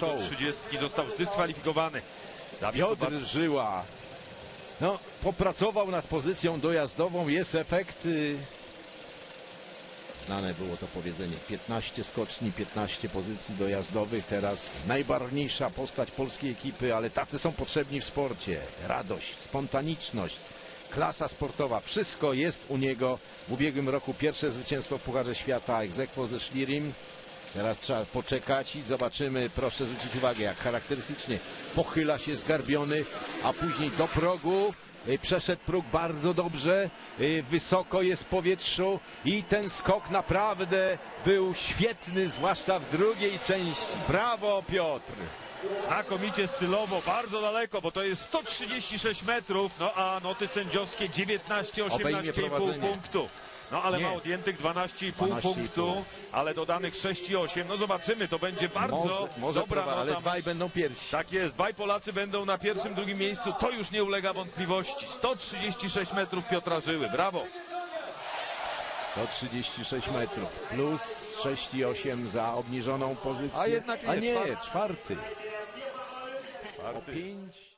do 30, został zdyskwalifikowany. Piotr. Żyła. No, popracował nad pozycją dojazdową, jest efekt. y, Znane było to powiedzenie. 15 skoczni, 15 pozycji dojazdowych. Teraz najbarwniejsza postać polskiej ekipy, ale tacy są potrzebni w sporcie. Radość, spontaniczność, klasa sportowa. Wszystko jest u niego. W ubiegłym roku pierwsze zwycięstwo w Pucharze Świata egzekwo ze Szlirim. Teraz trzeba poczekać i zobaczymy. Proszę zwrócić uwagę, jak charakterystycznie pochyla się zgarbiony, a później do progu. Y, Przeszedł próg bardzo dobrze, y, wysoko jest w powietrzu i ten skok naprawdę był świetny, zwłaszcza w drugiej części. Brawo Piotr! Znakomicie stylowo, bardzo daleko, bo to jest 136 metrów, no a noty sędziowskie 19, Obejmie 18,5 prowadzenie. punktu. No ale Nie. ma odjętych 12,5 12,5. punktu, ale dodanych 6,8. No zobaczymy, to będzie bardzo może, może dobra ale nota. dwaj będą pierwsi. Tak jest, dwaj Polacy będą na pierwszym, drugim miejscu, to już nie ulega wątpliwości. 136 metrów Piotra Żyły, brawo. 136 metrów plus 6,8 za obniżoną pozycję. A jednak nie, A nie, czwarty. czwarty. O Czwarty. pięć.